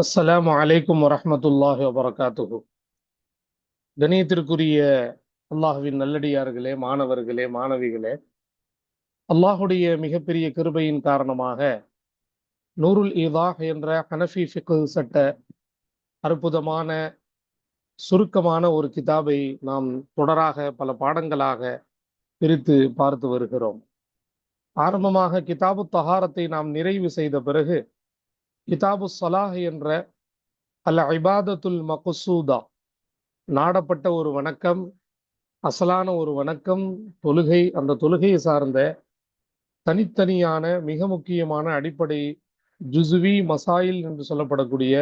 அஸ்ஸலாமு அலைக்கும் வரமத்துல்லாஹி வபரகாத்துஹு. கணியத்திற்குரிய அல்லாஹுவின் நல்லடியார்களே மாணவர்களே மாணவிகளே அல்லாஹுடைய மிகப்பெரிய கிருபையின் காரணமாக நூருல் ஈதாஹ் என்ற ஹனஃபி ஃபிக்கு சட்ட அற்புதமான சுருக்கமான ஒரு கிதாபை நாம் தொடராக பல பாடங்களாக பிரித்து பார்த்து வருகிறோம். ஆரம்பமாக கிதாபு தஹாரத்தை நாம் நிறைவு செய்த பிறகு கிதாபு சலாஹ் என்ற அல் இபாதத்துல் மகசூதா. நாடப்பட்ட ஒரு வணக்கம் அசலான ஒரு வணக்கம் தொழுகை அந்த தொழுகையை சார்ந்த தனித்தனியான மிக முக்கியமான அடிப்படை ஜுசுவி மசாயில் என்று சொல்லப்படக்கூடிய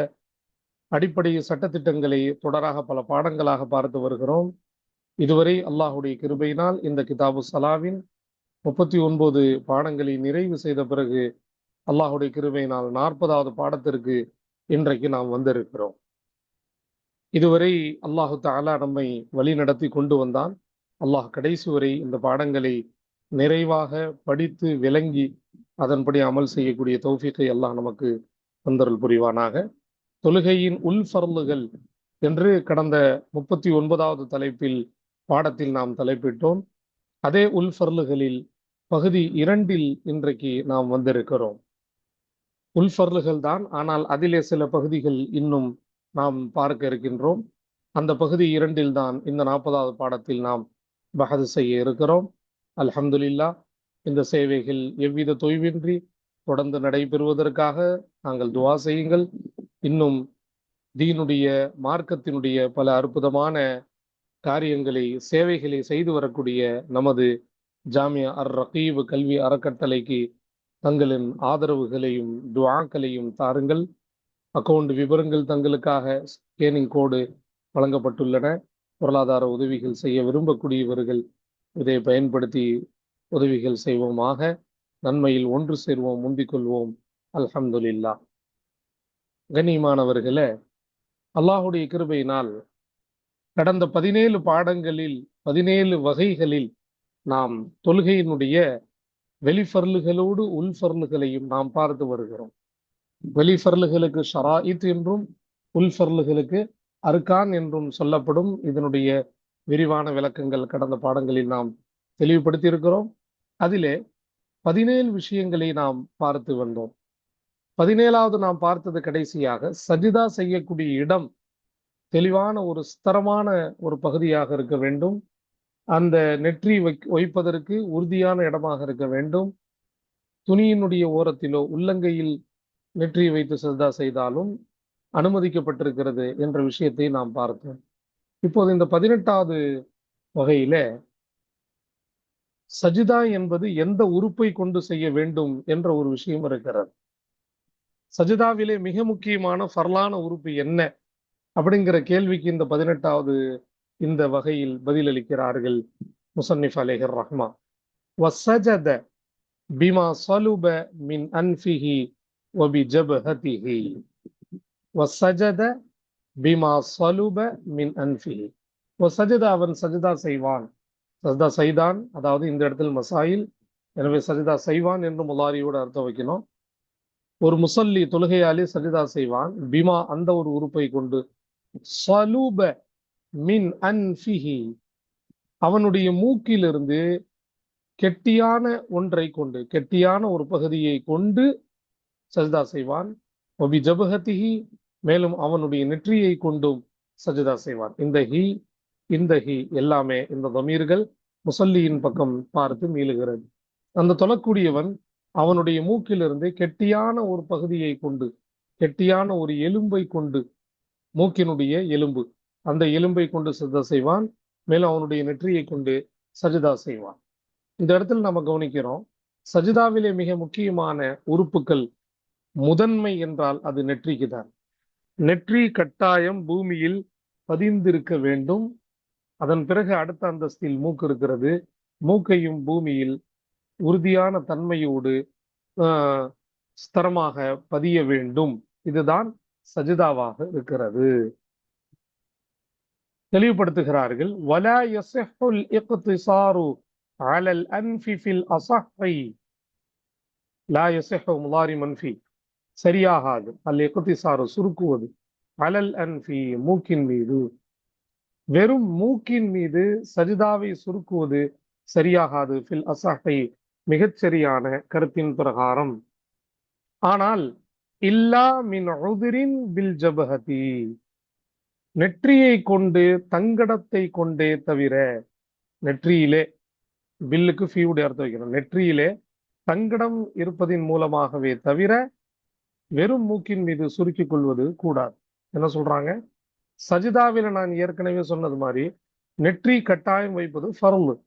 அடிப்படை சட்டத்திட்டங்களை தொடராக பல பாடங்களாக பார்த்து வருகிறோம். இதுவரை அல்லாஹுடைய கிருபையினால் இந்த கிதாபு சலாவின் முப்பத்தி ஒன்பது பாடங்களை நிறைவு செய்த பிறகு அல்லாஹுடைய கிருபையினால் நாற்பதாவது பாடத்திற்கு இன்றைக்கு நாம் வந்திருக்கிறோம். இதுவரை அல்லாஹு தாலா நம்மை வழி நடத்தி கொண்டு வந்தான். அல்லாஹ் கடைசி வரை இந்த பாடங்களை நிறைவாக படித்து விளங்கி அதன்படி அமல் செய்யக்கூடிய தௌஃபிக்கை அல்லாஹ் நமக்கு வந்தருள் புரிவானாக. தொழுகையின் உள்ஃபரலுகள் என்று கடந்த முப்பத்தி ஒன்பதாவது தலைப்பில் பாடத்தில் நாம் தலைப்பிட்டோம். அதே உள்ஃபர்லுகளில் பகுதி இரண்டில் இன்றைக்கு நாம் வந்திருக்கிறோம். உள்ஃபர்லுகள் தான் ஆனால் அதிலே சில பகுதிகள் இன்னும் நாம் பார்க்க இருக்கின்றோம். அந்த பகுதி இரண்டில் தான் இந்த நாற்பதாவது பாடத்தில் நாம் பகது செய்ய இருக்கிறோம். அல்ஹம்துலில்லா இந்த சேவைகள் எவ்வித தொய்வின்றி தொடர்ந்து நடைபெறுவதற்காக நாங்கள் துவா செய்யுங்கள். இன்னும் தீனுடைய மார்க்கத்தினுடைய பல அற்புதமான காரியங்களை சேவைகளை செய்து வரக்கூடிய நமது ஜாமியா அர் ரகீப் கல்வி அறக்கட்டளைக்கு தங்களின் ஆதரவுகளையும் துவாக்களையும் தாருங்கள். அக்கவுண்ட் விவரங்கள் தங்களுக்காக ஸ்கேனிங் கோடு வழங்கப்பட்டுள்ளன. பொருளாதார உதவிகள் செய்ய விரும்பக்கூடியவர்கள் இதை பயன்படுத்தி உதவிகள் செய்வோமாக. நன்மையில் ஒன்று சேர்வோம் முந்திக்கொள்வோம் அல்ஹம்துலில்லா. கண்ணியமானவர்களே அல்லாஹுடைய கிருபையினால் கடந்த பதினேழு பாடங்களில் பதினேழு வகைகளில் நாம் தொழுகையினுடைய வெளிஃபர்லுகளோடு உள்ஃபர்லுகளையும் நாம் பார்த்து வருகிறோம். வெளிஃபர்லுகளுக்கு ஷராயித் என்றும் உள்ஃபர்லுகளுக்கு அர்கான் என்றும் சொல்லப்படும் இதனுடைய விரிவான விளக்கங்கள் கடந்த பாடங்களில் நாம் தெளிவுபடுத்தி இருக்கிறோம் அதிலே பதினேழு விஷயங்களை நாம் பார்த்து வந்தோம். பதினேழாவது நாம் பார்த்தது கடைசியாக சஜிதா செய்யக்கூடிய இடம் தெளிவான ஒரு ஸ்தரமான ஒரு பகுதியாக இருக்க வேண்டும். அந்த நெற்றி வைப்பதற்கு உறுதியான இடமாக இருக்க வேண்டும். துணியினுடைய ஓரத்திலோ உள்ளங்கையில் நெற்றியை வைத்து சதா செய்தாலும் அனுமதிக்கப்பட்டிருக்கிறது என்ற விஷயத்தை நாம் பார்த்தோம். இப்போது இந்த பதினெட்டாவது வகையில சஜிதா என்பது எந்த உறுப்பை கொண்டு செய்ய வேண்டும் என்ற ஒரு விஷயம் இருக்கிறது. சஜிதாவிலே மிக முக்கியமான ஃபர்லான உறுப்பு என்ன? அப்படிங்கிற கேள்விக்கு இந்த பதினெட்டாவது இந்த வகையில் பதிலளிக்கிறார்கள் முசன்னிஃப் அலேஹர் ரஹ்மா. வசஜத பிமா சலுப மின் அன்ஃபிஹி ஒபி ஜபஹதிஹி வசஜத பிமா சலுப மின் அன்ஃபிஹி. வசஜதா அவன் சஜிதா செய்வான். சஜிதா செய்தான். அதாவது இந்த இடத்தில் மசாயில். எனவே சஜிதா செய்வான் என்று முலாரியோடு அர்த்தம் வைக்கணும். ஒரு முசல்லி தொழுகையாலே சஜிதா செய்வான். பிமா அந்த ஒரு உறுப்பை கொண்டு சலூப மின் அன்ஃபிஹி. அவனுடைய மூக்கிலிருந்து கெட்டியான ஒன்றை கொண்டு கெட்டியான ஒரு பகுதியை கொண்டு சஜிதா செய்வான். ஒபி ஜபஹத்திஹி மேலும் அவனுடைய நெற்றியை கொண்டும் சஜிதா செய்வான். இந்த ஹி இந்த ஹி எல்லாமே இந்த தமீர்கள் முசல்லியின் பக்கம் பார்த்து மீளுகிறது. அந்த தொழக்கூடியவன் அவனுடைய மூக்கிலிருந்து கெட்டியான ஒரு பகுதியை கொண்டு கெட்டியான ஒரு எலும்பை கொண்டு மூக்கினுடைய எலும்பு அந்த எலும்பை கொண்டு சஜிதா செய்வான் மேலும் அவனுடைய நெற்றியை கொண்டு சஜிதா செய்வான். இந்த இடத்துல நம்ம கவனிக்கிறோம் சஜிதாவிலே மிக முக்கியமான உறுப்புகள் முதன்மை என்றால் அது நெற்றிக்கு தான். நெற்றி கட்டாயம் பூமியில் பதிந்திருக்க வேண்டும். அதன் பிறகு அடுத்த அந்தஸ்தில் மூக்கு இருக்கிறது. மூக்கையும் பூமியில் உறுதியான தன்மையோடு ஸ்தரமாக பதிய வேண்டும். இதுதான் சஜிதாவாக இருக்கிறது. தெளிவுபடுத்துகிறார்கள். வலா யசஹுல் இக்திசாரு அலல் அன்ஃபி ஃபில் அஸஹி லா யசஹு முலாரி மன்ஃபி. சரியாகாது. அல் இக்திசாரு சுருக்குவது. அலல் அன்ஃபி மூக்கின் மீது. வெறும் மூக்கின் மீது சஜிதாவை சுருக்குவது சரியாகாது. ஃபில் அசஹை மிகச்சரியான கருத்தின் பிரகாரம். ஆனால் இல்லா மின் உதிரின் பில் ஜபஹதி. நெற்றியை கொண்டு தங்கடத்தை கொண்டே தவிர நெற்றியிலே பில்லுக்கு ஃபீவுடைய அர்த்தம் வைக்கணும். நெற்றியிலே தங்கடம் இருப்பதின் மூலமாகவே தவிர வெறும் மூக்கின் மீது சுருக்கிக் கொள்வது கூடாது. என்ன சொல்றாங்க? சஜிதாவில நான் ஏற்கனவே சொன்னது மாதிரி நெற்றி கட்டாயம் வைப்பது ஃபர்லு.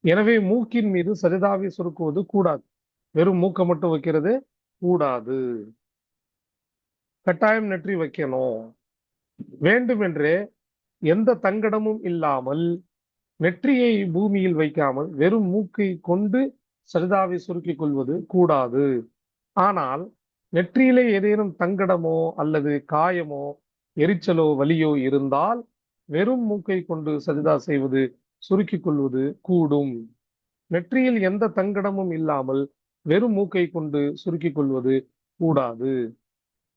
எனவே மூக்கின் மீது சஜிதாவை சுருக்குவது கூடாது. வெறும் மூக்கை மட்டும் வைக்கிறது கூடாது. கட்டாயம் நெற்றி வைக்கணும். வேண்டுமென்றே எந்த தங்கடமும் இல்லாமல் நெற்றியை பூமியில் வைக்காமல் வெறும் மூக்கை கொண்டு சரிதாவை சுருக்கிக் கொள்வது கூடாது. ஆனால் நெற்றியிலே ஏதேனும் தங்கடமோ அல்லது காயமோ எரிச்சலோ வலியோ இருந்தால் வெறும் மூக்கை கொண்டு சரிதா செய்வது சுருக்கிக் கொள்வது கூடும். நெற்றியில் எந்த தங்கடமும் இல்லாமல் வெறும் மூக்கை கொண்டு சுருக்கிக் கொள்வது கூடாது.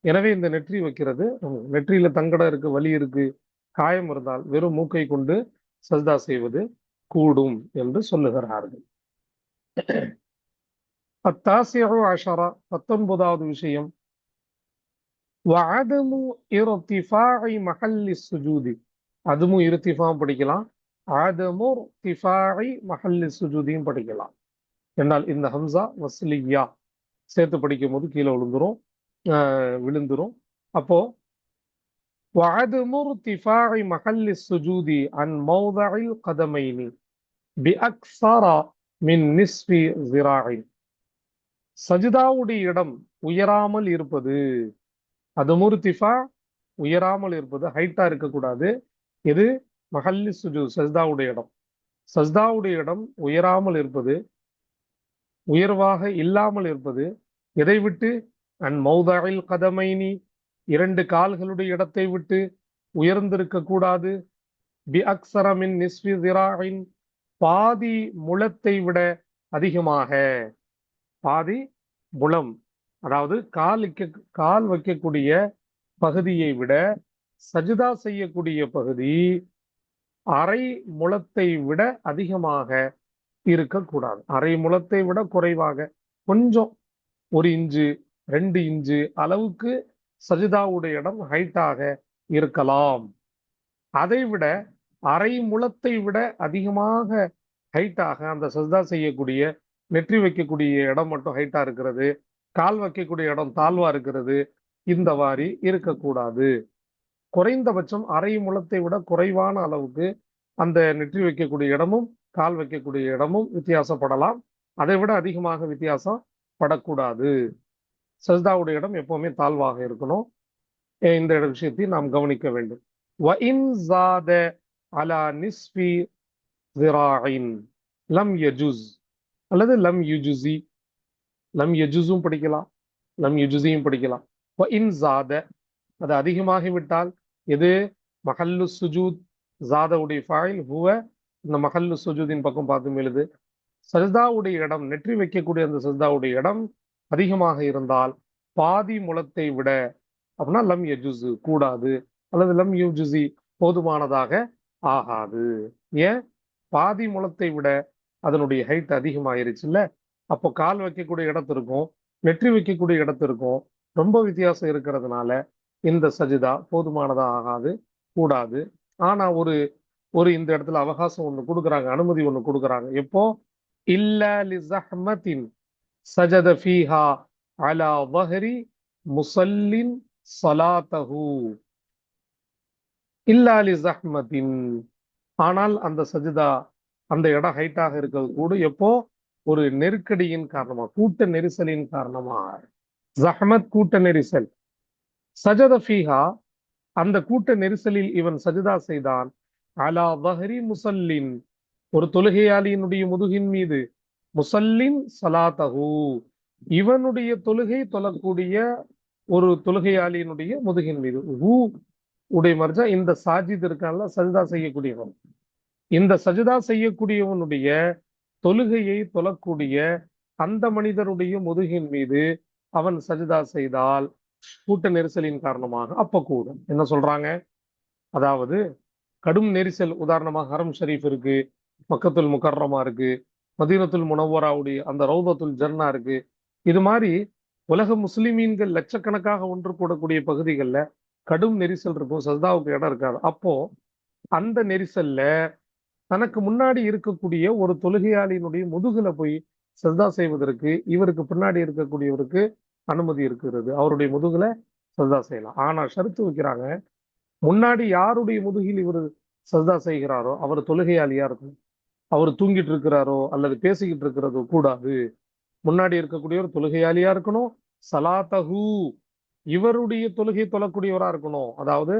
எனவே இந்த நெற்றி வைக்கிறது. நெற்றியில தங்கடம் இருக்கு வலி இருக்கு காயம் இருந்தால் வெறும் மூக்கை கொண்டு சஜ்தா செய்வது கூடும் என்று சொல்லுகிறார்கள். பத்தாசியோ ஆஷாரா பத்தொன்பதாவது விஷயம். வாதமு இரத்திஃபாஇ மஹல்லி சுஜூதி. அதுவும் இருத்திஃபாவும் படிக்கலாம். ஆதமு திஃபாஇ மஹல்லி சுஜூதியும் படிக்கலாம். என்னால் இந்த ஹம்சா வஸ்லியா சேர்த்து படிக்கும் போது கீழே விழுந்துரும். விழுந்துரும் அப்போ وعدم ارتفاع محل السجود عن موضع القدمين بأكثر من نصف ذراع சஜிதாவுடைய இடம் உயராமல் இருப்பது அது முருத்திஃபா உயராமல் இருப்பது ஹைட்டா இருக்கக்கூடாது இது மஹல்லி சுஜு சஜ்தாவுடைய இடம் சஜ்தாவுடைய இடம் உயராமல் இருப்பது உயர்வாக இல்லாமல் இருப்பது எதை விட்டு அன் மௌதாயில் கதமைனி இரண்டு கால்களுடைய இடத்தை விட்டு உயர்ந்திருக்க கூடாது. பி அக்சரமின் நிஸ்வி திராயின் பாதி முழத்தை விட அதிகமாக. பாதி முளம் அதாவது கால் வைக்க கால் வைக்கக்கூடிய பகுதியை விட சஜிதா செய்யக்கூடிய பகுதி அரை முழத்தை விட அதிகமாக இருக்கக்கூடாது அரை முழத்தை விட குறைவாக கொஞ்சம் ஒரு இஞ்சு ரெண்டு இஞ்சு அளவுக்கு சஜிதாவுடைய இடம் ஹைட்டாக இருக்கலாம். அதை விட அரை முழத்தை விட அதிகமாக ஹைட்டாக அந்த சஜிதா செய்யக்கூடிய நெற்றி வைக்கக்கூடிய இடம் மட்டும் ஹைட்டா இருக்கிறது. கால் வைக்கக்கூடிய இடம் தாழ்வா இருக்கிறது. இந்த மாதிரி இருக்கக்கூடாது. குறைந்தபட்சம் அரை முழத்தை விட குறைவான அளவுக்கு அந்த நெற்றி வைக்கக்கூடிய இடமும் கால் வைக்கக்கூடிய இடமும் வித்தியாசப்படலாம். அதை விட அதிகமாக வித்தியாசம் படக்கூடாது சஜ்தாவுடைய இடம் எப்பவுமே தாழ்வாக இருக்கணும். இந்த விஷயத்தை நாம் கவனிக்க வேண்டும். வஇன் ஜாத அலா நிஸ்பி லம் யஜுஸ். அல்லது லம் யுஜுசி லம் யஜுஸும் படிக்கலாம் லம் யுஜுசியும் படிக்கலாம். இன் ஜாத அது அதிகமாகிவிட்டால் எது? மகல்லு சுஜூத் ஜாதவுடைய ஃபாயில் ஹுவ இந்த மஹல்லு சுஜூதின் பக்கம் பார்த்து எழுது சஜ்தாவுடைய இடம் நெற்றி வைக்கக்கூடிய அந்த சஜ்தாவுடைய இடம் அதிகமாக இருந்தால் பாதி முளத்தை விட அப்படின்னா லம் யஜுசு கூடாது அல்லது லம் யுஜுசி போதுமானதாக ஆகாது. ஏன்? பாதி முளத்தை விட அதனுடைய ஹைட் அதிகமாயிருச்சுல்ல? அப்போ கால் வைக்கக்கூடிய இடத்துக்கும் வெற்றி வைக்கக்கூடிய இடத்து இருக்கும் ரொம்ப வித்தியாசம் இருக்கிறதுனால இந்த சஜிதா போதுமானதா ஆகாது கூடாது. ஆனா ஒரு ஒரு இந்த இடத்துல அவகாசம் ஒண்ணு கொடுக்குறாங்க அனுமதி ஒண்ணு கொடுக்குறாங்க. எப்போ? இல்ல லிசஹ்மத்தின். சஜத ஃபீஹா அலா வஹரி முசல்லின் சலாத்தஹு. இல்லா ஜஹ்மதின். ஆனால் அந்த சஜிதா அந்த இடம் ஹைட்டாக இருக்கிறது கூட எப்போ? ஒரு நெருக்கடியின் காரணமா கூட்ட நெரிசலின் காரணமா. ஜஹமத் கூட்ட நெரிசல். சஜத ஃபீஹா அந்த கூட்ட நெரிசலில் இவன் சஜிதா செய்தான். அலா வஹரி முசல்லின். ஒரு தொழுகையாளியினுடைய முதுகின் மீது முசல்லின் சலாதகு இவனுடைய தொழுகை தொழக்கூடிய ஒரு தொழுகையாளியினுடைய முதுகின் மீது. ஹூ உடைய மர்ஜா இந்த சாஜித் இருக்கான்ல சஜிதா செய்யக்கூடியவன். இந்த சஜிதா செய்யக்கூடியவனுடைய தொழுகையை தொழக்கூடிய அந்த மனிதருடைய முதுகின் மீது அவன் சஜிதா செய்தால் கூட்ட நெரிசலின் காரணமாக அப்ப கூடும் என்ன சொல்றாங்க? அதாவது கடும் நெரிசல் உதாரணமாக ஹரம் ஷரீஃப் இருக்கு பக்கத்துல் முக்கர்ரமா இருக்கு மதீனத்துல் முனவராவுடைய அந்த ரௌதத்துல் ஜர்னா இருக்கு. இது மாதிரி உலக முஸ்லிமீன்கள் லட்சக்கணக்காக ஒன்று கூடக்கூடிய பகுதிகளில் கடும் நெரிசல் இருக்கும். சஜ்தாவுக்கு இடம் இருக்காது. அப்போ அந்த நெரிசல்ல தனக்கு முன்னாடி இருக்கக்கூடிய ஒரு தொழுகையாளியினுடைய முதுகுல போய் சஜ்தா செய்வதற்கு இவருக்கு பின்னாடி இருக்கக்கூடியவருக்கு அனுமதி இருக்கிறது. அவருடைய முதுகுல சஜ்தா செய்யலாம். ஆனா ஷருத்து வைக்கிறாங்க முன்னாடி யாருடைய முதுகில் இவர் சஜ்தா செய்கிறாரோ அவர் தொழுகையாளியா இருக்கும் அவர் தூங்கிட்டு இருக்கிறாரோ அல்லது பேசிக்கிட்டு இருக்கிறதோ கூடாது. முன்னாடி இருக்கக்கூடியவர் தொழுகையாளியா இருக்கணும். சலாத்தஹூ இவருடைய தொழுகை தொழக்கூடியவரா இருக்கணும். அதாவது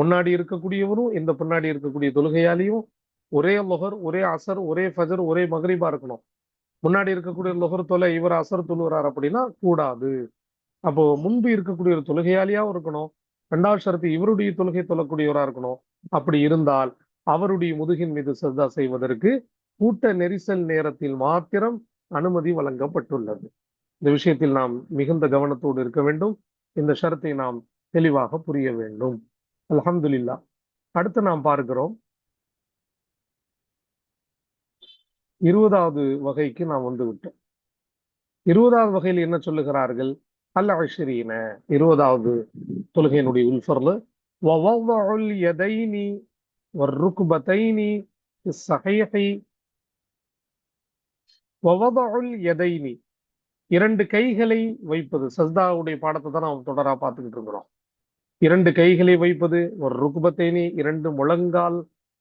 முன்னாடி இருக்கக்கூடியவரும் இந்த பின்னாடி இருக்கக்கூடிய தொழுகையாலையும் ஒரே லொஹர் ஒரே அசர் ஒரே ஃபஜர் ஒரே மகரிபா இருக்கணும். முன்னாடி இருக்கக்கூடிய லொஹர் தொலை இவர் அசர் தொழுகிறார் அப்படின்னா கூடாது. அப்போ முன்பு இருக்கக்கூடிய ஒரு தொழுகையாளியாவும் இருக்கணும். ரெண்டாவது ஷரத்து இவருடைய தொழுகை தொழக்கூடியவரா இருக்கணும். அப்படி இருந்தால் அவருடைய முதுகின் மீது சிரதா செய்வதற்கு கூட்ட நெரிசல் நேரத்தில் மாத்திரம் அனுமதி வழங்கப்பட்டுள்ளது. இந்த விஷயத்தில் நாம் மிகுந்த கவனத்தோடு இருக்க வேண்டும். இந்த ஷரத்தை நாம் தெளிவாக புரிய வேண்டும். அலமதுல்லா அடுத்து நாம் பார்க்கிறோம். இருபதாவது வகைக்கு நாம் வந்து விட்டோம் இருபதாவது வகையில் என்ன சொல்லுகிறார்கள்? அல்ல அஷரீன. இருபதாவது தொழுகையினுடைய உல்ஃபர்ல والركبتين في الصحيح ووضع اليدين இரண்டு கைகளை வைப்பது சஸ்தாவுடைய பாடத்தை தான் நாம் தொடரா பார்த்துக்கிட்டு இருக்கிறோம் இரண்டு கைகளை வைப்பது ஒரு ருக்குபத்தேனி இரண்டு முழங்கால்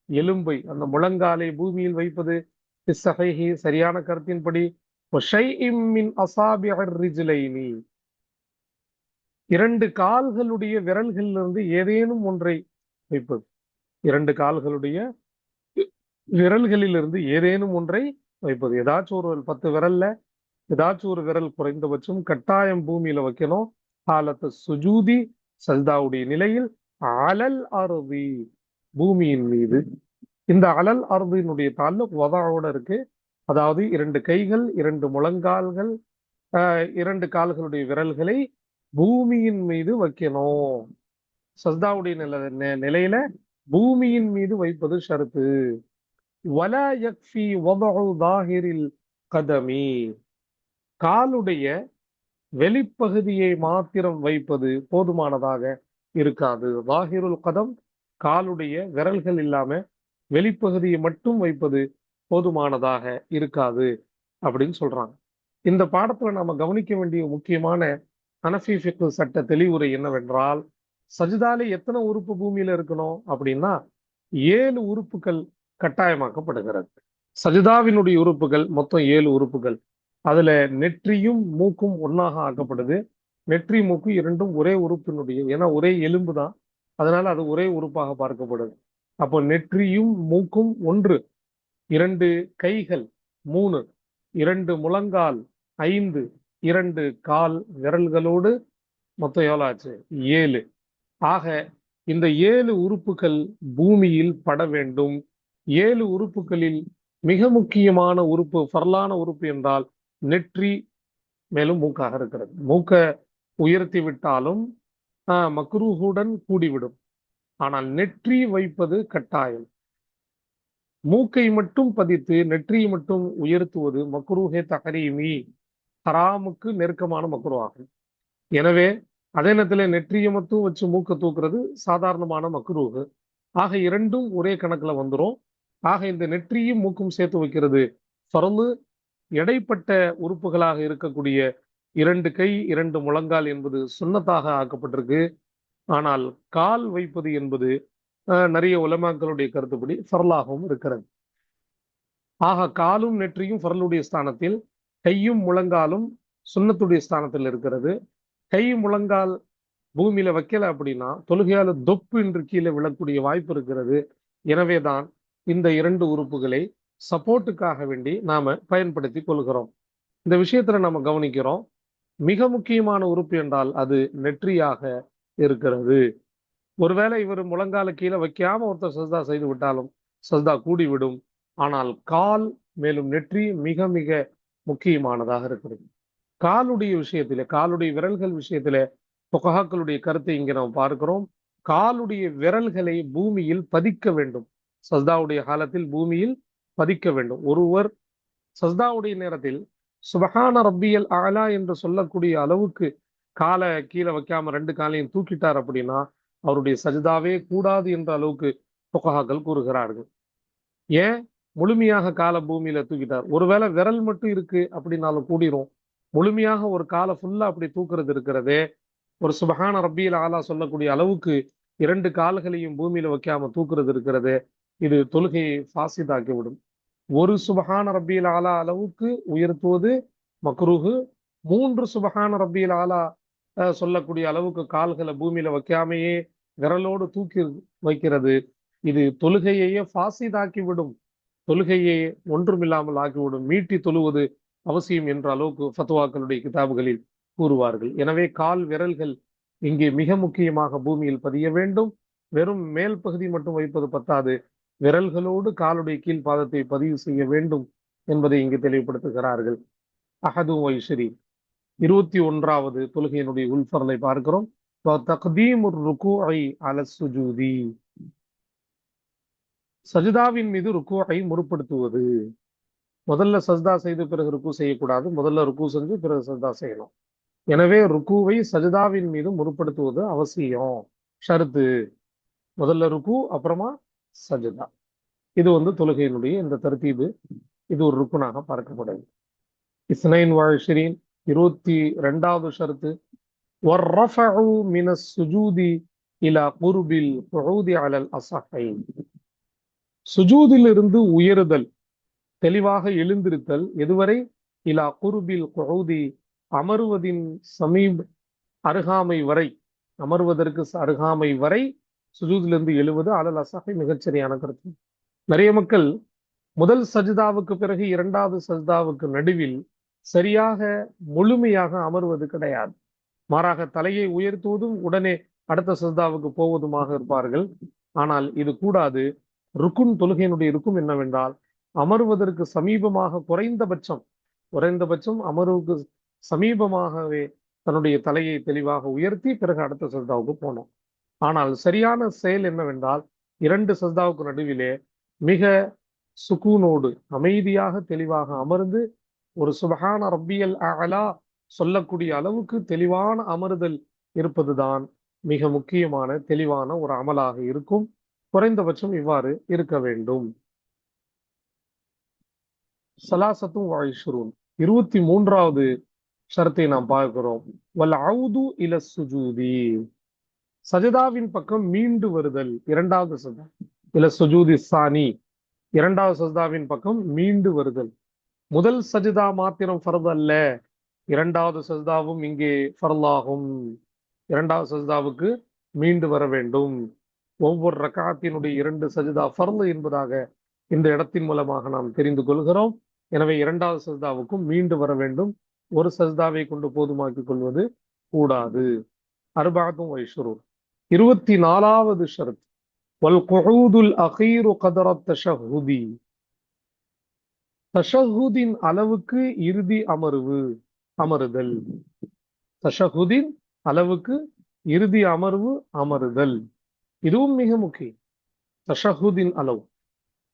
எலும்பை அந்த முழங்காலை பூமியில் வைப்பது சகைஹி சரியான கருத்தின்படி ரிஜிலைனி இரண்டு கால்களுடைய விரல்களிலிருந்து ஏதேனும் ஒன்றை வைப்பது இரண்டு கால்களுடைய விரல்களிலிருந்து ஏதேனும் ஒன்றை வைப்பது. ஏதாச்சும் ஒரு பத்து விரல்ல ஏதாச்சும் ஒரு விரல் குறைந்தபட்சம் கட்டாயம் பூமியில வைக்கணும். காலத்து சுஜூதி சஜ்தாவுடைய நிலையில் அலல் அருதி பூமியின் மீது. இந்த அலல் அருதியினுடைய தாலுக் வதாவோட இருக்கு. அதாவது இரண்டு கைகள் இரண்டு முழங்கால்கள் இரண்டு கால்களுடைய விரல்களை பூமியின் மீது வைக்கணும். சஸ்தாவுடைய நில நிலையில பூமியின் மீது வைப்பது ஷருத்து. வல யக்ஃபி வதஉ தாஹிரில் கதமி. காலுடைய வெளிப்பகுதியை மாத்திரம் வைப்பது போதுமானதாக இருக்காது. தாகிருல் கதம் காலுடைய விரல்கள் இல்லாம வெளிப்பகுதியை மட்டும் வைப்பது போதுமானதாக இருக்காது அப்படின்னு சொல்றாங்க. இந்த பாடத்துல நாம கவனிக்க வேண்டிய முக்கியமான அனஃபி சட்ட தெளிவுரை என்னவென்றால் சஜிதால எத்தனை உறுப்பு பூமியில இருக்கணும் அப்படின்னா ஏழு உறுப்புகள் கட்டாயமாக்கப்படுகிறது. சஜிதாவினுடைய உறுப்புகள் மொத்தம் ஏழு உறுப்புகள். அதுல நெற்றியும் மூக்கும் ஒன்றாக ஆக்கப்படுது. நெற்றி மூக்கு இரண்டும் ஒரே உறுப்பினுடைய ஏன்னா ஒரே எலும்பு தான். அதனால அது ஒரே உறுப்பாக பார்க்கப்படுது. அப்போ நெற்றியும் மூக்கும் ஒன்று. இரண்டு கைகள் மூணு. இரண்டு முழங்கால் ஐந்து. இரண்டு கால் விரல்களோடு மொத்தம் எவ்வளோ ஆச்சு? ஏழு. ஆக இந்த ஏழு உறுப்புகள் பூமியில் பட வேண்டும். ஏழு உறுப்புகளில் மிக முக்கியமான உறுப்பு பரலான உறுப்பு என்றால் நெற்றி மேலும் மூக்காக இருக்கிறது. மூக்க உயர்த்தி விட்டாலும் மக்ரூஹுடன் கூடிவிடும். ஆனால் நெற்றி வைப்பது கட்டாயம். மூக்கை மட்டும் பதித்து நெற்றியை மட்டும் உயர்த்துவது மக்ரூஹே தகரீமி ஹராமுக்கு நெருக்கமான மக்ரூ ஆகும். எனவே அதே நேரத்தில் நெற்றியை மட்டும் வச்சு மூக்க தூக்குறது சாதாரணமான மக்ரூஹு ஆக இரண்டும் ஒரே கணக்குல வந்துடும் ஆக இந்த நெற்றியும் மூக்கும் சேர்த்து வைக்கிறது பரந்து எடைப்பட்ட உறுப்புகளாக இருக்கக்கூடிய இரண்டு கை இரண்டு முழங்கால் என்பது சுண்ணத்தாக ஆக்கப்பட்டிருக்கு. ஆனால் கால் வைப்பது என்பது நிறைய உலமாக்களுடைய கருத்துப்படி ஃபரலாகவும் இருக்கிறது. ஆக காலும் நெற்றியும் ஃபரலுடைய ஸ்தானத்தில் கையும் முழங்காலும் சுண்ணத்துடைய ஸ்தானத்தில் இருக்கிறது. கை முழங்கால் பூமியில வைக்கல அப்படின்னா தொழுகையால தொப்பு என்று கீழே விழக்கூடிய வாய்ப்பு இருக்கிறது. எனவேதான் இந்த இரண்டு உறுப்புகளை சப்போர்ட்டுக்காக வேண்டி நாம பயன்படுத்தி கொள்கிறோம். இந்த விஷயத்துல நம்ம கவனிக்கிறோம். மிக முக்கியமான உறுப்பு என்றால் அது நெற்றியாக இருக்கிறது. ஒருவேளை இவர் முழங்கால கீழே வைக்காம ஒருத்தர் சஸ்தா செய்து விட்டாலும் சஸ்தா கூடிவிடும். ஆனால் கால் மேலும் நெற்றி மிக மிக முக்கியமானதாக இருக்கிறது. காலுடைய விஷயத்திலே காலுடைய விரல்கள் விஷயத்திலே புகஹாக்களுடைய கருத்தை இங்கே நாம் பார்க்கிறோம். காலுடைய விரல்களை பூமியில் பதிக்க வேண்டும். சஸ்தாவுடைய காலத்தில் பூமியில் பதிக்க வேண்டும். ஒருவர் சஸ்தாவுடைய நேரத்தில் சுபஹான ரப்பியல் ஆலா என்று சொல்லக்கூடிய அளவுக்கு காலை கீழே வைக்காம ரெண்டு காலையும் தூக்கிட்டார் அப்படின்னா அவருடைய சஜிதாவே கூடாது என்ற அளவுக்கு புகஹாக்கள் கூறுகிறார்கள். ஏன்? முழுமையாக கால பூமியில தூக்கிட்டார். ஒருவேளை விரல் மட்டும் இருக்கு அப்படின்னாலும் கூடிரும். முழுமையாக ஒரு காலை ஃபுல்லா அப்படி தூக்குறது இருக்கிறது ஒரு சுபஹான ரப்பியல் ஆலா சொல்லக்கூடிய அளவுக்கு இரண்டு கால்களையும் பூமியில வைக்காம தூக்குறது இருக்கிறது இது தொழுகையை ஃபாசிதாக்கி விடும் ஒரு சுபஹான ரப்பியல் ஆலா அளவுக்கு உயர்த்துவது மக்ரூஹு. மூன்று சுபஹான ரப்பியில் ஆலா அஹ், சொல்லக்கூடிய அளவுக்கு கால்களை பூமியில வைக்காமையே விரலோடு தூக்கி வைக்கிறது இது தொழுகையையே ஃபாசிதாக்கி விடும் தொழுகையை ஒன்றுமில்லாமல் ஆக்கிவிடும். மீட்டி தொழுவது அவசியம் என்ற அளவுக்கு ஃபத்துவாக்களுடைய கிதாபுகளில் கூறுவார்கள். எனவே கால் விரல்கள் இங்கே மிக முக்கியமாக பூமியில் பதிய வேண்டும். வெறும் மேல் பகுதி மட்டும் வைப்பது பத்தாது. விரல்களோடு காலுடைய கீழ் பாதத்தை பதிவு செய்ய வேண்டும் என்பதை இங்கு தெளிவுபடுத்துகிறார்கள். அஹது வைஷரி இருபத்தி ஒன்றாவது தொழுகையினுடைய உள்பரலை பார்க்கிறோம். அல சுஜூதி. சஜிதாவின் மீது ருக்குவை முற்படுத்துவது முதல்ல சஜ்தா செய்து பிறகு ருக்கு செய்யக்கூடாது. முதல்ல ருக்கு செஞ்சு பிறகு சஜ்தா செய்யணும். எனவே ருக்குவை சஜிதாவின் மீது முற்படுத்துவது அவசியம். ஷருத்து. முதல்ல ருக்கு அப்புறமா சஜிதா. இது வந்து தொழுகையினுடைய இந்த தர்த்தீபு. இது ஒரு ருக்குனாக பார்க்கப்படுது. இஸ்னைன் வாழ் இருபத்தி ரெண்டாவது ஷருத்து. சுஜூதி இலா குருபில் அலல் அசஹை சுஜூதிலிருந்து உயருதல் தெளிவாக எழுந்திருத்தல். எதுவரை? இலா குருபில் குழூதி அமருவதின் சமீப் அருகாமை வரை. அமர்வதற்கு அருகாமை வரை சுஜூதிலிருந்து எழுவது அலல் அசாஹை மிகச்சரியான கருத்து. நிறைய மக்கள் முதல் சஜிதாவுக்கு பிறகு இரண்டாவது சஜிதாவுக்கு நடுவில் சரியாக முழுமையாக அமர்வது கிடையாது. மாறாக தலையை உயர்த்துவதும் உடனே அடுத்த சஜிதாவுக்கு போவதுமாக இருப்பார்கள். ஆனால் இது கூடாது. ருக்குன் தொழுகையினுடைய ருக்கும் என்னவென்றால் அமர்வதற்கு சமீபமாக குறைந்தபட்சம் குறைந்தபட்சம் அமர்வுக்கு சமீபமாகவே தன்னுடைய தலையை தெளிவாக உயர்த்தி பிறகு அடுத்த சஜ்தாவுக்கு போனோம். ஆனால் சரியான செயல் என்னவென்றால் இரண்டு சஜ்தாவுக்கு நடுவிலே மிக சுக்கூனோடு அமைதியாக தெளிவாக அமர்ந்து ஒரு சுபகான ரப்பியல் அலா சொல்லக்கூடிய அளவுக்கு தெளிவான அமர்தல் இருப்பதுதான் மிக முக்கியமான தெளிவான ஒரு அமலாக இருக்கும். குறைந்தபட்சம் இவ்வாறு இருக்க வேண்டும். சலாசத்தும் வாய்ஷுரூன் இருபத்தி மூன்றாவது ஷரத்தை நாம் பார்க்கிறோம். வல் அவுது இல சுஜூதி. சஜதாவின் பக்கம் மீண்டு வருதல். இரண்டாவது சஜதா. இல சுஜூதி சானி. இரண்டாவது சஜதாவின் பக்கம் மீண்டு வருதல். முதல் சஜிதா மாத்திரம் ஃபர்து அல்ல. இரண்டாவது சஜதாவும் இங்கே ஃபர்லாகும் இரண்டாவது சஜிதாவுக்கு மீண்டு வர வேண்டும். ஒவ்வொரு ரக்காத்தினுடைய இரண்டு சஜிதா ஃபர்லு என்பதாக இந்த இடத்தின் மூலமாக நாம் தெரிந்து கொள்கிறோம். எனவே இரண்டாவது சஜ்தாவுக்கும் மீண்டு வர வேண்டும். ஒரு சஜ்தாவை கொண்டு போதுமாக்கிக் கொள்வது கூடாது. அர்பாத்தும் வைஷுரு இருபத்தி நாலாவது ஷரத். வல் குஹூதுல் அகீரு கதர தஷஹுதி. தஷஹுதின் அளவுக்கு இறுதி அமர்வு அமருதல். தஷஹுதின் அளவுக்கு இறுதி அமர்வு அமருதல். இதுவும் மிக முக்கியம். தஷஹுதின் அளவு.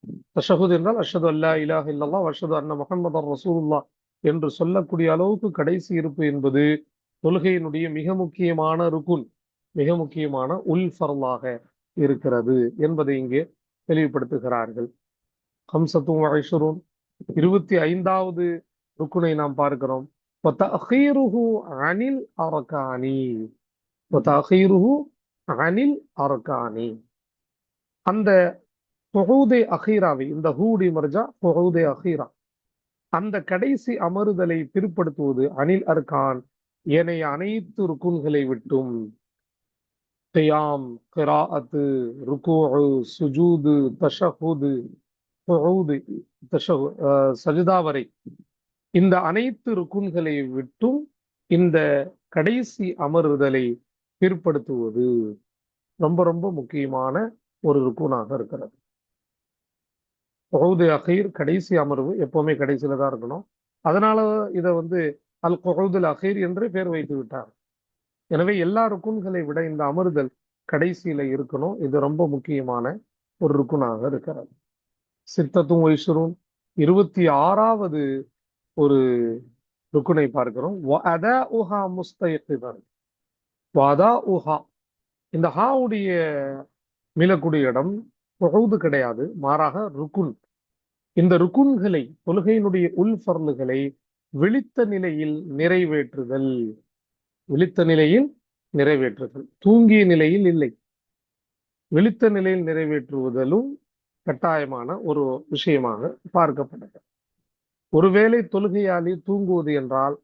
தஷகுத் என்றால் அஷது அல்லா இலாஹ் இல்லல்லா அஷது அண்ண முகமது ரசூல்லா என்று சொல்லக்கூடிய அளவுக்கு கடைசி இருப்பு என்பது தொழுகையினுடைய மிக முக்கியமான ருக்குன் மிக முக்கியமான உல் இருக்கிறது என்பதை இங்கே தெளிவுபடுத்துகிறார்கள். ஹம்சத்தும் ஐஷரும் இருபத்தி ஐந்தாவது ருக்குனை நாம் பார்க்கிறோம். அனில் அரக்கானி அனில் அரக்கானி அந்த புகூதே அகீராவை இந்த ஹூடி மர்ஜா புகூதே அகீரா. அந்த கடைசி அமருதலை பிற்படுத்துவது அனில் அர்கான் ஏனைய அனைத்து ருக்குன்களை விட்டும். கியாம் கிராஅத்து ருக்கு சுஜூது தஷஹூது குஊது தஷஹு சஜிதா வரை. இந்த அனைத்து ருக்குன்களை விட்டும் இந்த கடைசி அமருதலை பிற்படுத்துவது ரொம்ப ரொம்ப முக்கியமான ஒரு ருக்குனாக இருக்கிறது. பகுதி அகீர் கடைசி அமர்வு எப்பவுமே கடைசியில தான் இருக்கணும். அதனால இதை வந்து அல் குஹூதுல் அகீர் என்று பேர் வைத்து விட்டார். எனவே எல்லா ருக்குன்களை விட இந்த அமர்தல் கடைசியில இருக்கணும். இது ரொம்ப முக்கியமான ஒரு ருக்குனாக இருக்கிறது. சித்தத்தும் வைசுரும் இருபத்தி ஆறாவது ஒரு ருக்குனை பார்க்கிறோம். அதா உஹா முஸ்தயக்கிதன் வாதா உஹா. இந்த ஹாவுடைய மீளக்கூடிய இடம் குஹூது கிடையாது. மாறாக ருக்குன். இந்த ருக்குன்களை தொழுகையினுடைய உள்ஃபர்லுகளை விழித்த நிலையில் நிறைவேற்றுதல். விழித்த நிலையில் நிறைவேற்றுதல். தூங்கிய நிலையில் இல்லை. விழித்த நிலையில் நிறைவேற்றுவதலும் கட்டாயமான ஒரு விஷயமாக பார்க்கப்பட்டது ஒருவேளை தொழுகையாளி தூங்குவது என்றால்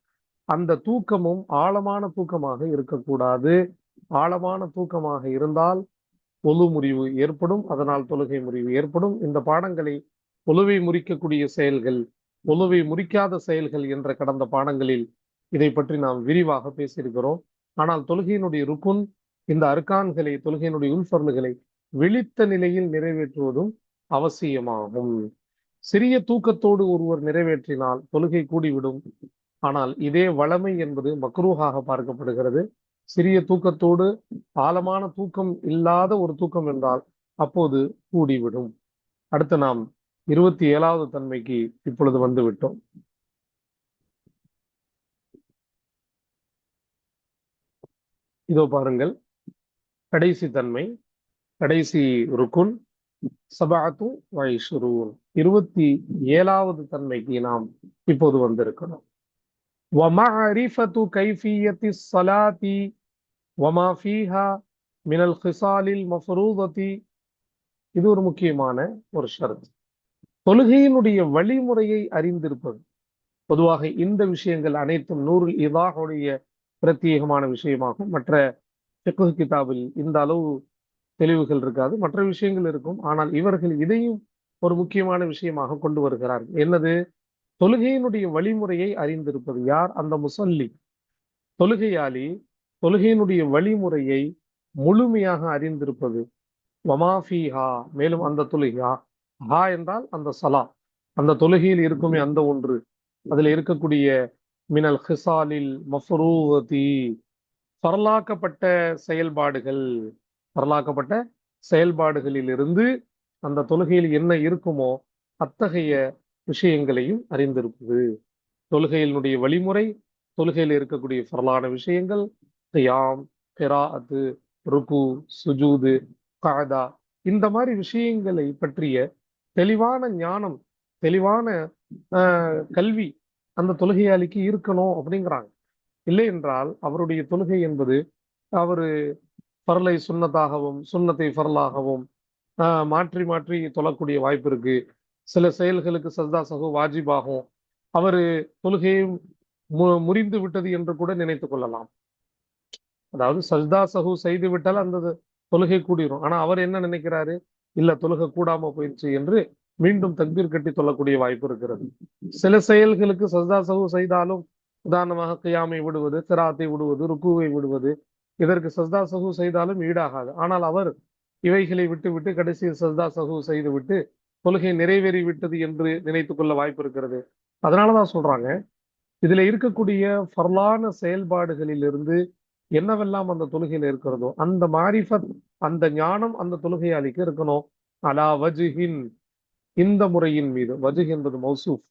அந்த தூக்கமும் ஆழமான தூக்கமாக இருக்கக்கூடாது. ஆழமான தூக்கமாக இருந்தால் பொது முறிவு ஏற்படும். அதனால் தொழுகை முறிவு ஏற்படும். இந்த பாடங்களை ஒழுவை முறிக்கக்கூடிய செயல்கள் ஒழுவை முறிக்காத செயல்கள் என்ற கடந்த பாடங்களில் இதை பற்றி நாம் விரிவாக பேசியிருக்கிறோம். ஆனால் தொழுகையினுடைய ருக்குன் இந்த அர்கான்களை தொழுகையினுடைய உள்பொருள்களை விழித்த நிலையில் நிறைவேற்றுவதும் அவசியமாகும். சிறிய தூக்கத்தோடு ஒருவர் நிறைவேற்றினால் தொழுகை கூடிவிடும். ஆனால் இதே வளமை என்பது மக்ரூஹாக பார்க்கப்படுகிறது. சிறிய தூக்கத்தோடு ஆழமான தூக்கம் இல்லாத ஒரு தூக்கம் என்றால் அப்போது கூடிவிடும். அடுத்து நாம் இருபத்தி ஏழாவது தன்மைக்கு இப்பொழுது வந்து விட்டோம் இதோ பாருங்கள் கடைசி தன்மை கடைசி ருக்குன் சபாத்து வைஷுரூன் இருபத்தி ஏழாவது தன்மைக்கு நாம் இப்போது வந்திருக்கிறோம் ومعرفة كيفية الصلاة وما فيها من الخصال المفروضة இது ஒரு முக்கியமான ஒரு ஷரத் தொழுகையினுடைய வழிமுறையை அறிந்திருப்பது. பொதுவாக இந்த விஷயங்கள் அனைத்தும் நூறு இதாகுடைய பிரத்யேகமான விஷயமாகும். மற்ற ஃபிக்ஹ் கிதாபில் இந்த அளவு தெளிவுகள் இருக்காது. மற்ற விஷயங்கள் இருக்கும். ஆனால் இவர்கள் இதையும் ஒரு முக்கியமான விஷயமாக கொண்டு வருகிறார்கள் என்னது? தொழுகையினுடைய வழிமுறையை அறிந்திருப்பது. யார்? அந்த முசல்லி. தொழுகையாளி தொழுகையினுடைய வழிமுறையை முழுமையாக அறிந்திருப்பது. வமாஃபிஹா மேலும் அந்த தொழுகா ஹா என்றால் அந்த சலா அந்த தொழுகையில் இருக்குமே அந்த ஒன்று. அதில் இருக்கக்கூடிய மினல் ஹிசாலில் மஃரூவதி பரலாக்கப்பட்ட செயல்பாடுகள். பரலாக்கப்பட்ட செயல்பாடுகளிலிருந்து அந்த தொழுகையில் என்ன இருக்குமோ அத்தகைய விஷயங்களையும் அறிந்திருப்பது. தொழுகையினுடைய வழிமுறை தொழுகையில் இருக்கக்கூடிய பரலான விஷயங்கள் கியாம் கிராஅத்து ருக்கு சுஜூது காதா இந்த மாதிரி விஷயங்களை பற்றிய தெளிவான ஞானம் தெளிவான கல்வி அந்த தொழுகையாளிக்கு இருக்கணும் அப்படிங்கிறாங்க. இல்லை என்றால் அவருடைய தொழுகை என்பது அவரு பரலை சுண்ணத்தாகவும் சுண்ணத்தை பரலாகவும் மாற்றி மாற்றி தொழக்கூடிய வாய்ப்பு இருக்கு. சில செயல்களுக்கு சஜ்தா சகு வாஜிபாகும். அவரு தொழுகையை முறிந்து விட்டது என்று கூட நினைத்து கொள்ளலாம். அதாவது சஜ்தா சகு செய்து விட்டால் அந்த தொழுகை கூடிரும். ஆனா அவர் என்ன நினைக்கிறாரு? இல்ல தொழுக கூடாம போயிடுச்சு என்று மீண்டும் தக்பீர் கட்டி தொல்லக்கூடிய வாய்ப்பு இருக்கிறது. சில செயல்களுக்கு சஸ்தா சகு செய்தாலும் உதாரணமாக கையாமை விடுவது கிராத்தை விடுவது ருக்குவை விடுவது இதற்கு சஸ்தா சகு செய்தாலும் ஈடாகாது. ஆனால் அவர் இவைகளை விட்டு விட்டு கடைசியில் சஜ்தா சகு செய்துவிட்டு தொழுகை நிறைவேறி விட்டது என்று நினைத்து கொள்ள வாய்ப்பு இருக்கிறது. அதனாலதான் சொல்றாங்க. இதுல இருக்கக்கூடிய ஃபர்லான செயல்பாடுகளிலிருந்து என்னவெல்லாம் அந்த தொழுகையில இருக்கிறதோ அந்த மாரிஃபத் அந்த ஞானம் அந்த தொழுகையாளிக்கு இருக்கணும். அலா வஜுஹின் இந்த முறையின் மீது. வஜுஹ் என்பது மௌசூஃப்.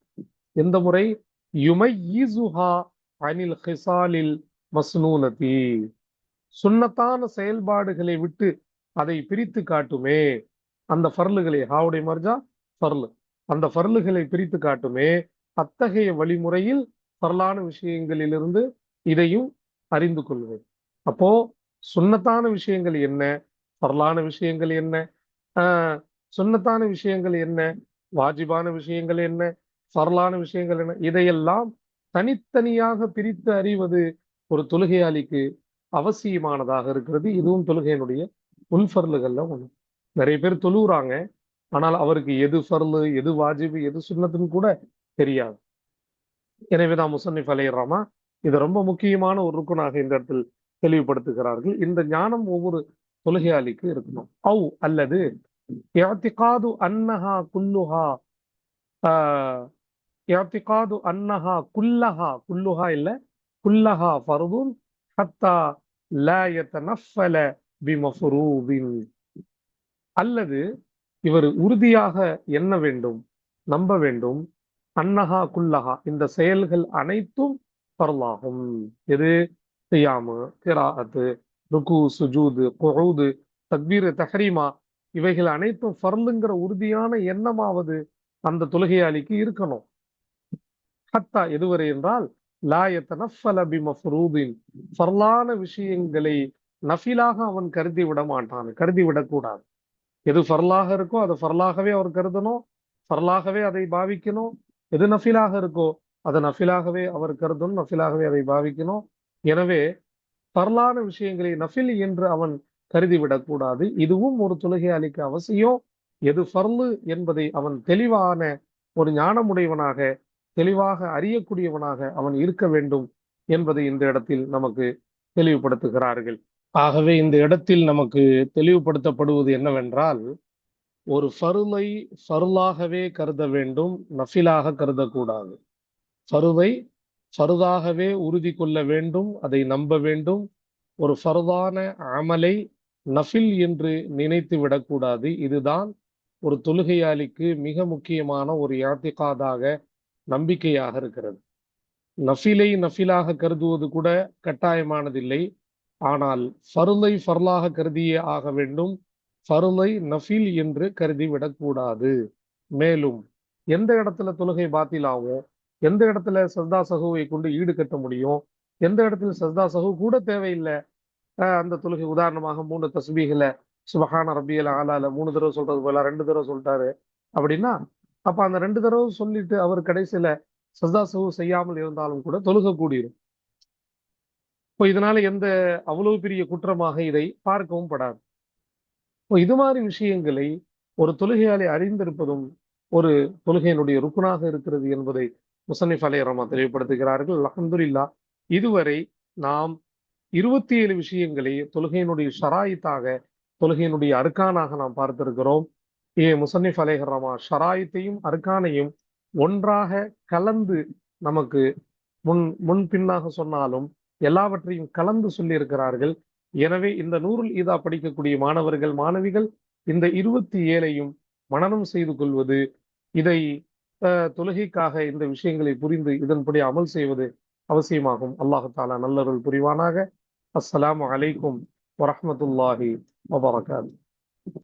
இந்த முறை யுமையிசுஹா அனில் ஹிசாலில் மஸ்னூனதி. சுண்ணத்தான செயல்பாடுகளை விட்டு அதை பிரித்து காட்டுமே. அந்த ஃபர்லுகளை ஹாவுடைய மர்ஜா ஃபர்லு. அந்த ஃபர்லுகளை பிரித்து காட்டுமே. அத்தகைய வழிமுறையில் பரலான விஷயங்களிலிருந்து இதையும் அறிந்து கொள்வேன். அப்போ சுண்ணத்தான விஷயங்கள் என்ன? பரலான விஷயங்கள் என்ன? ஆஹ் சுண்ணத்தான விஷயங்கள் என்ன? வாஜிபான விஷயங்கள் என்ன? பரலான விஷயங்கள் என்ன? இதையெல்லாம் தனித்தனியாக பிரித்து அறிவது ஒரு தொழுகையாளிக்கு அவசியமானதாக இருக்கிறது. இதுவும் தொழுகையினுடைய உள்ஃபர்லுகள்ல ஒண்ணு. நிறைய பேர் தொழுகிறாங்க ஆனால் அவருக்கு எது ஃபர்லு எது வாஜிபு எது சுண்ணத்துன்னு கூட தெரியாது. எனவே தான் முசன்னிஃப் அலையிறாமா இது ரொம்ப முக்கியமான ஒரு ருக்குனாக இந்த இடத்தில் தெளிவுபடுத்துகிறார்கள். இந்த ஞானம் ஒவ்வொரு தொழுகையாளிக்கு இருக்கணும். அவு அல்லது அன்னஹா குல்லுஹா யாத்திகாது அன்னஹா குல்லஹா குல்லுஹா இல்ல குல்லஹா ஃபர்துன் ஹத்தா லா யதனஃபல பிமஃப்ரூபின் அல்லது இவர் உறுதியாக எண்ண வேண்டும் நம்ப வேண்டும்? அன்னஹா குல்லஹா இந்த செயல்கள் அனைத்தும் பரலாகும் எது? சியாமு கிராத்து ருக்கு சுஜூது குஊது தக்பீர் தஹரீமா இவைகள் அனைத்தும் ஃபர்லுங்கிற உறுதியான எண்ணமாவது அந்த தொழுகையாளிக்கு இருக்கணும். ஹத்தா எதுவரை என்றால் லாயத்த ஃபர்லான விஷயங்களை நஃபிலாக அவன் கருதி விட மாட்டான் கருதி விடக்கூடாது. எது ஃபர்லாக இருக்கோ அது ஃபர்லாகவே அவர் கருதணும் ஃபர்லாகவே அதை பாவிக்கணும். எது நஃபிலாக இருக்கோ அதை நஃபிலாகவே அவர் கருதணும் நஃபிலாகவே அதை பாவிக்கணும். எனவே பரலான விஷயங்களை நஃபில் என்று அவன் கருதிவிடக்கூடாது. இதுவும் ஒரு தொழுகையாளிக்கு அவசியம். எது ஃபர்லு என்பதை அவன் தெளிவான ஒரு ஞானமுடையவனாக தெளிவாக அறியக்கூடியவனாக அவன் இருக்க வேண்டும் என்பதை இந்த இடத்தில் நமக்கு தெளிவுபடுத்துகிறார்கள். ஆகவே இந்த இடத்தில் நமக்கு தெளிவுபடுத்தப்படுவது என்னவென்றால் ஒரு ஃபருளை ஃபருளாகவே கருத வேண்டும் நஃபிலாக கருதக்கூடாது. ஃபருளை ஃபருதாகவே உறுதி கொள்ள வேண்டும் அதை நம்ப வேண்டும். ஒரு ஃபருதான அமலை நஃபில் என்று நினைத்து விடக்கூடாது. இதுதான் ஒரு தொழுகையாளிக்கு மிக முக்கியமான ஒரு யாத்திகாதாக நம்பிக்கையாக இருக்கிறது. நஃபிலை நஃபிலாக கருதுவது கூட கட்டாயமானதில்லை. ஆனால் ஃபருளை ஃபர்லாக கருதியே ஆக வேண்டும். ஃபருளை நஃபில் என்று கருதி விடக்கூடாது. மேலும் எந்த இடத்துல தொழுகை பாத்திலாகும் எந்த இடத்துல சர்தா சகுவை கொண்டு ஈடு கட்ட முடியும்? எந்த இடத்துல சர்தா சகு கூட தேவையில்லை? அந்த தொழுகை உதாரணமாக மூணு தஸ்பீகளை சுபஹான ரபியல ஆலால மூணு தடவை சொல்றது போல ரெண்டு தடவை சொல்லிட்டாரு அப்படின்னா அப்ப அந்த ரெண்டு தடவை சொல்லிட்டு அவர் கடைசியில சர்தா சகு செய்யாமல் இருந்தாலும் கூட தொழுக கூடிரும். இப்போ இதனால எந்த அவ்வளவு பெரிய குற்றமாக இதை பார்க்கவும் படாது. இப்போ இது மாதிரி விஷயங்களை ஒரு தொழுகையாளி அறிந்திருப்பதும் ஒரு தொழுகையினுடைய ருக்குனாக இருக்கிறது என்பதை முசனிஃப் அலி ரமா தெளிவுபடுத்துகிறார்கள். அலமதுல்லா இதுவரை நாம் இருபத்தி ஏழு விஷயங்களை தொழுகையினுடைய ஷராயித்தாக தொழுகையினுடைய அருக்கானாக நாம் பார்த்திருக்கிறோம். ஏ முசன்னிஃப் அலேஹர் ரமா ஷராயித்தையும் அருக்கானையும் ஒன்றாக கலந்து நமக்கு முன் முன் பின்னாக சொன்னாலும் எல்லாவற்றையும் கலந்து சொல்லியிருக்கிறார்கள். எனவே இந்த நூறுல் ஈதா படிக்கக்கூடிய மாணவர்கள் மாணவிகள் இந்த இருபத்தி ஏழையும் மனனம் செய்து கொள்வது இதை தொழுகைக்காக இந்த விஷயங்களை புரிந்து இதன்படி அமல் செய்வது அவசியமாகும். அல்லாஹு தாலா நல்லருள் புரிவானாக. அஸ்லாம் அலைக்கும் வரமத்துல்லாஹி வபரகாத்து